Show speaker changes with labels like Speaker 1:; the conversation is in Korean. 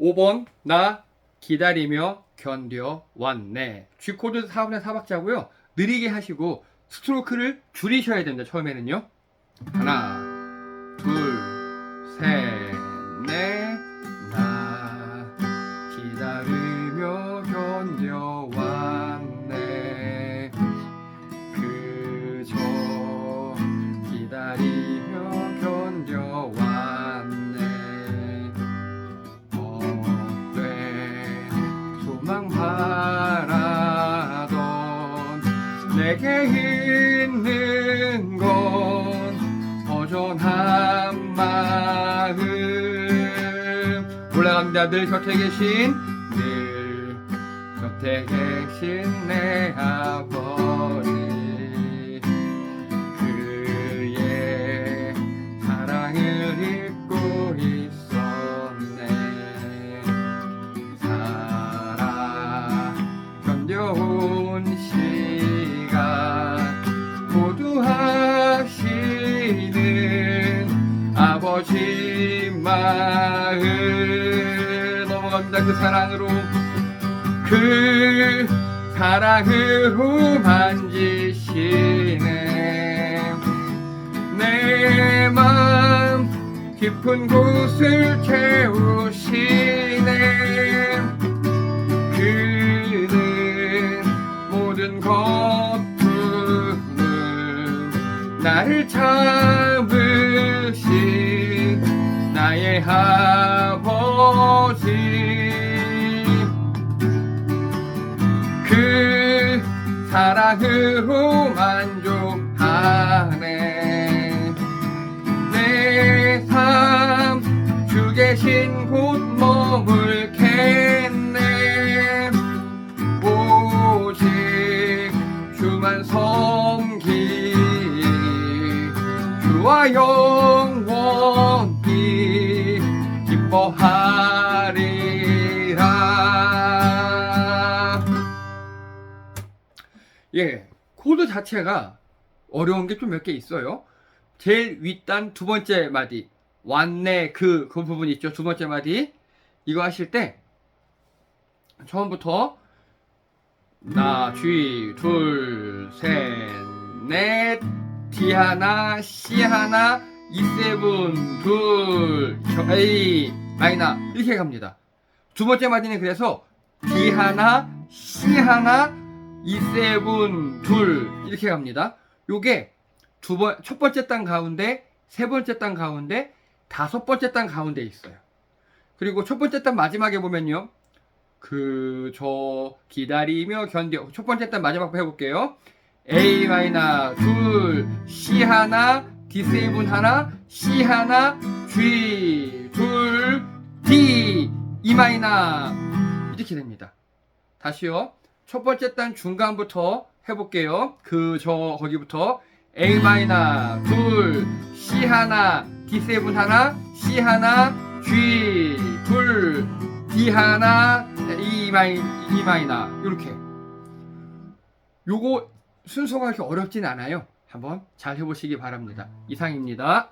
Speaker 1: 5번 나 기다리며 견뎌왔네. G코드 4분의 4박자고요. 느리게 하시고 스트로크를 줄이셔야 됩니다. 처음에는요. 하나, 둘, 셋, 내게 있는 건 허전한 마음. 올라갑니다. 늘 곁에 계신 늘 곁에 계신 내 아버 마음 넘어갑니다. 그 사랑으로 그 사랑으로 만지시네. 내 마음 깊은 곳을 채우시네. 그는 모든 거품을 나를 참으신 나의 아버지 그 사랑으로 만족하네 기뻐하리라 예, 코드 자체가 어려운 게 좀 몇 개 있어요. 제일 윗단 두 번째 마디 왔네 그, 그 부분 있죠. 두 번째 마디 이거 하실 때 처음부터 나, 쥐, 둘, 셋, 넷, D 하나, C 하나, E 세븐, 둘, 저, A, 마이나 이렇게 갑니다. 두 번째 마디는 그래서 D 하나, C 하나, E 세븐, 둘 이렇게 갑니다. 요게 두 번, 첫 번째 땅 가운데, 세 번째 땅 가운데, 다섯 번째 땅 가운데 있어요. 그리고 첫 번째 땅 마지막에 보면요. 그, 저, 기다리며 견뎌. 첫 번째 땅 마지막 거 해볼게요. A 마이너 둘, C 하나, D 세븐 하나, C 하나, G 둘, D E 마이너 이렇게 됩니다. 다시요. 첫 번째 단 중간부터 해볼게요. 그 저 거기부터 A 마이너 둘, C 하나, D 세븐 하나, C 하나, G 둘, D 하나, E 마이 E 마이너 이렇게. 요거 순서가 그렇게 어렵진 않아요. 한번 잘 해보시기 바랍니다. 이상입니다.